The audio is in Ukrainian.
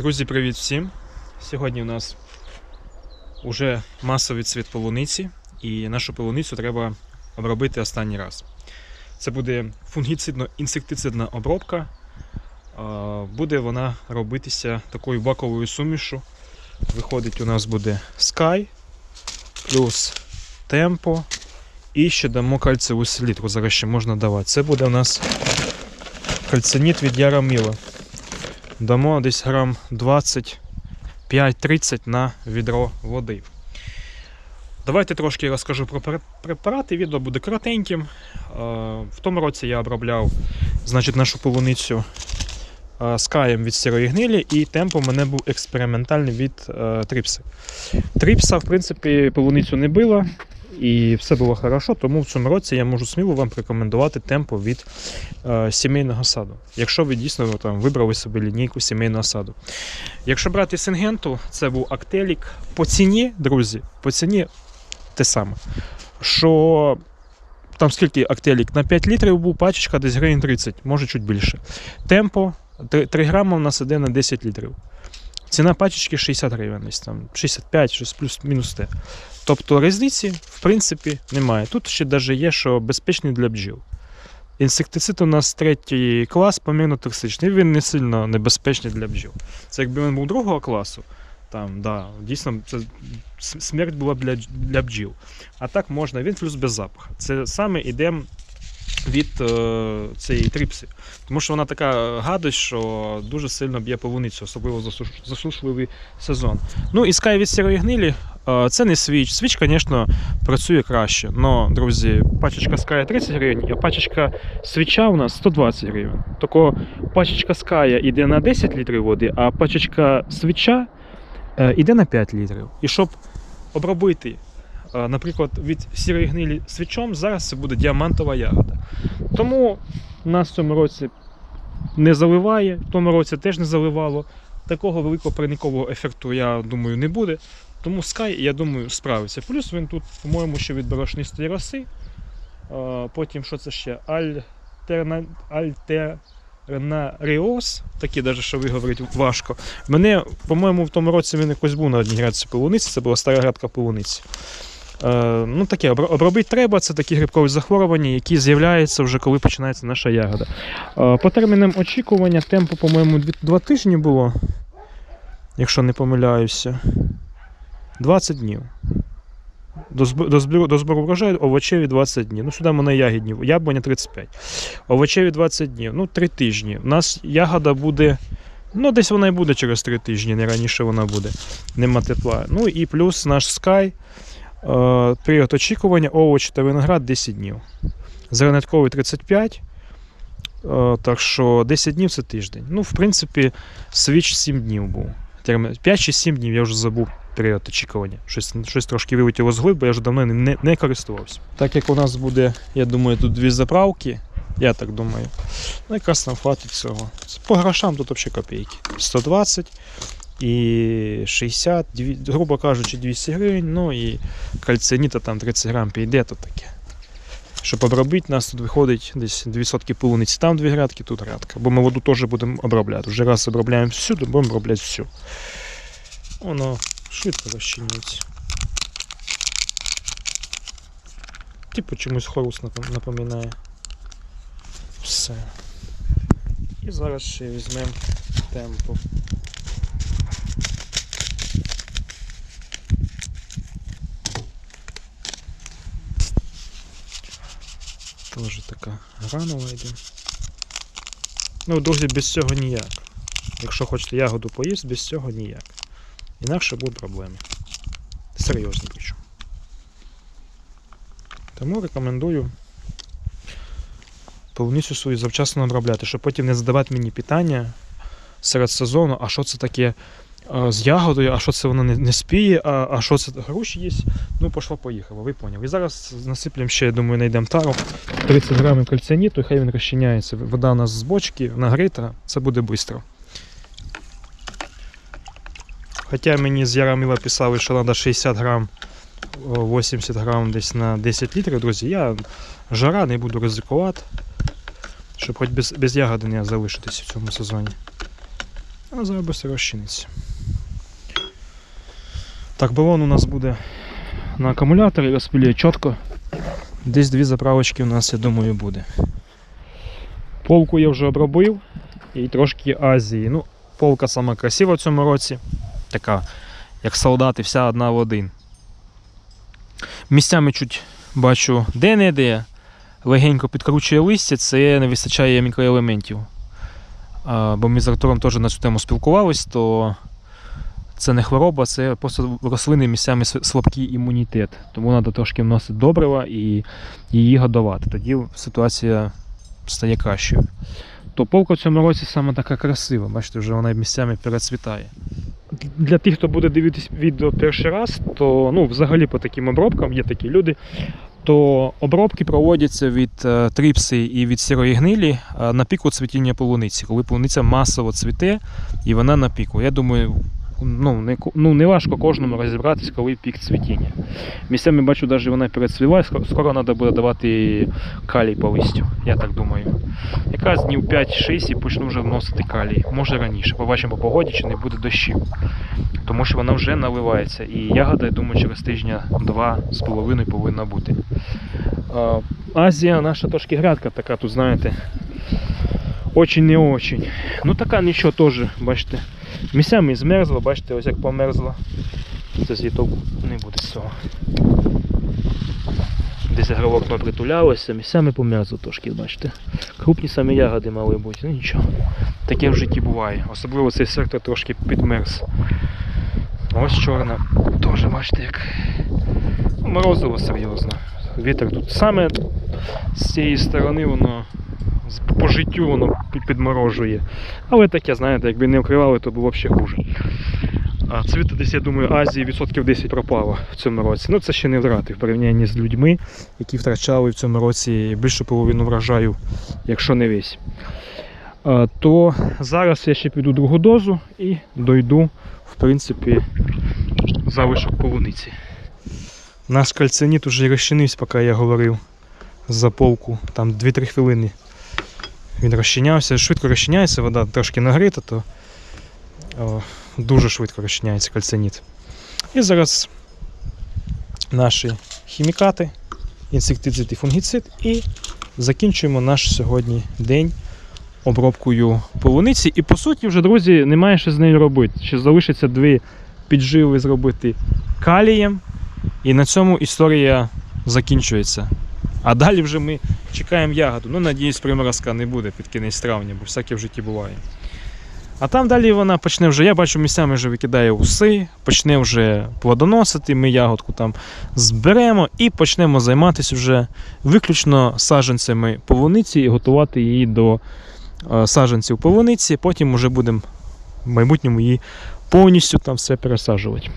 Друзі, привіт всім! Сьогодні у нас уже масовий цвіт полуниці, і нашу полуницю треба обробити останній раз. Це буде фунгіцидно-інсектицидна обробка. Буде вона робитися такою баковою сумішу. Виходить, у нас буде Sky плюс Tempo і ще дамо кальцеву селітру. Зараз ще можна давати. Це буде у нас кальциніт від Яраміла. Дамо десь грам 25-30 на відро води. Давайте трошки розкажу про препарати. Відео буде коротеньким. В тому році я обробляв значить, нашу полуницю е, скаєм від сірої гнилі, і темпом у мене був експериментальний від е, трипси. Трипса, в принципі, полуницю не била, і все було хорошо, тому в цьому році я можу сміло вам рекомендувати темпо від е, сімейного саду. Якщо ви дійсно там, вибрали собі лінійку сімейного саду. Якщо брати сингенту, це був актелік. По ціні, друзі, по ціні те саме. Що там скільки актелік? На 5 літрів був пачечка десь гривень 30, може чуть більше. Темпо 3, 3 грама в нас іде на 10 літрів. Ціна пачечки 60 гривень, десь там 65, щось плюс-мінус те. Тобто різниці, в принципі, немає. Тут ще навіть є, що безпечний для бджіл. Інсектицид у нас третій клас, помірно токсичний. Він не сильно небезпечний для бджіл. Це якби він був другого класу, там, да, дійсно, це смерть була б для, для бджіл. А так можна, він плюс без запаху. Це саме іде від е, цієї трипси. Тому що вона така гадость, що дуже сильно б'є полуницю, особливо засушливий сезон. Ну і скай від сірої гнилі. е, Це не свіч. Свіч, звісно, працює краще. Но, друзі, пачечка ская 30 гривень, а пачечка свіча у нас 120 гривень. Тако пачечка ская йде на 10 літрів води, а пачечка свіча е, йде на 5 літрів. І щоб обробити, е, наприклад, від сірої гнилі свічом, зараз це буде діамантова ягода. Тому нас в цьому році не заливає, в тому році теж не заливало. Такого великого парникового ефекту, я думаю, не буде. Тому Sky, я думаю, справиться. Плюс він тут, по-моєму, ще від борошнистої роси. Потім що це ще? Альтерна... Альтернаріоз, такі навіть, що виговорити важко. Мене, по-моєму, в тому році він якось був на одній грядці полуниці, це була стара грядка полуниці. Е, ну таке, обробити треба, це такі грибкові захворювання, які з'являються вже коли починається наша ягода. Е, по термінам очікування темпу, по-моєму, дві- два тижні було, якщо не помиляюся. 20 днів. До, збору, до збору врожаю овочеві 20 днів. Ну, сюди мене ягідні, яблуня 35. Овочеві 20 днів. Ну, 3 тижні. У нас ягода буде. Ну, десь вона і буде через 3 тижні, не раніше вона буде. Нема тепла. Ну і плюс наш Sky. Е, період очікування, овочі та виноград 10 днів. Зеленятковий 35. Е, так що 10 днів це тиждень. Ну, в принципі, свіч 7 днів був. 5 чи 7 днів, я вже забув період очікування. Щось, щось трошки вилетіло з глиб, бо я вже давно не, не користувався. Так як у нас буде, я думаю, тут дві заправки, я так думаю. Ну, якраз нам хватить цього. По грошам тут взагалі копійки. 120 і 60, грубо кажучи, 200 гривень, ну і кальциніта там 30 грам піде, то таке. Щоб обробити, нас тут виходить десь 2 сотки полуниці. Там дві грядки, тут грядка. Бо ми воду теж будемо обробляти. Вже раз обробляємо всюди, будемо обробляти всю. Воно швидко розчинюється. Типу чомусь хорус напоминає. Все. І зараз ще візьмемо темпу. Тоже така гранула йде. Ну, друзі, без цього ніяк. Якщо хочете ягоду поїсти, без цього ніяк. Інакше будуть проблеми. Серйозні причому. Тому рекомендую повністю свою завчасно обробляти, щоб потім не задавати мені питання серед сезону, а що це таке з ягодою, а що це воно не, не спіє, а, а що це груші є. Ну, пошло поїхало, ви поняли. І зараз насиплемо ще, я думаю, знайдемо тару. 30 грамів кальциніту, і хай він розчиняється. Вода у нас з бочки, нагрита, це буде швидко. Хоча мені з Яраміла писали, що треба 60 грам, 80 грам десь на 10 літрів, друзі. Я жара не буду ризикувати, щоб хоч без, без ягоди не залишитися в цьому сезоні. А зараз розчиниться. Так, балон у нас буде на акумуляторі, розпилює чітко. Десь дві заправочки у нас, я думаю, буде. Полку я вже обробив і трошки Азії. Ну, полка сама красива в цьому році. Така, як солдати, вся одна в один. Місцями чуть бачу де-не-де легенько підкручує листя, це не вистачає мікроелементів. А, бо ми з Артуром теж на цю тему спілкувались, то це не хвороба, це просто рослини місцями слабкий імунітет. Тому треба трошки вносити добрива і її годувати. Тоді ситуація стає кращою. То полка в цьому році саме така красива. Бачите, вже вона місцями перецвітає. Для тих, хто буде дивитись відео перший раз, то ну, взагалі по таким обробкам є такі люди, то обробки проводяться від е, тріпси і від сірої гнилі е, на піку цвітіння полуниці, коли полуниця масово цвіте і вона на піку. Я думаю, ну не, ну, не важко кожному розібратись, коли пік цвітіння. Місцями бачу, навіть вона перецвіла, скоро, скоро треба буде давати калій по листю, я так думаю. Якраз днів 5-6 і почну вже вносити калій. Може раніше. Побачимо по погоді, чи не буде дощів. Тому що вона вже наливається. І ягода, я думаю, через тижня два з половиною повинна бути. Азія наша трошки грядка така, тут знаєте. Очень не очень. Ну така нічого теж, бачите. Місцями змерзла, бачите, ось як померзла. Це з її не буде з цього. Десь агровокно притулялося, місцями померзло трошки, бачите. Крупні самі ягоди мали бути, ну нічого. Таке в житті буває. Особливо цей сектор трошки підмерз. Ось чорна. Теж бачите як. Морозиво серйозно. Вітер тут саме з цієї сторони воно по життю воно підморожує. Але таке, знаєте, якби не вкривали, то було б ще хуже. А цвіту десь, я думаю, Азії відсотків 10 пропало в цьому році. Ну це ще не втрати в порівнянні з людьми, які втрачали в цьому році більшу половину врожаю, якщо не весь. А, То зараз я ще піду другу дозу і дойду, в принципі, залишок полуниці. Наш кальциніт уже розчинився, поки я говорив за полку. Там 2-3 хвилини він розчинявся. Швидко розчиняється, вода трошки нагрита, то о, дуже швидко розчиняється кальциніт. І зараз наші хімікати, інсектицид і фунгіцид, і закінчуємо наш сьогодні день обробкою полуниці. І по суті, вже, друзі, немає що з нею робити. Ще залишиться дві підживи зробити калієм, і на цьому історія закінчується. А далі вже ми чекаємо ягоду. Ну, надіюсь, приморозка не буде під кінець травня, бо всяке в житті буває. А там далі вона почне вже, я бачу, місцями вже викидає уси, почне вже плодоносити, ми ягодку там зберемо і почнемо займатися вже виключно саджанцями полуниці і готувати її до е, саджанців полуниці. Потім вже будемо в майбутньому її повністю там все пересаджувати.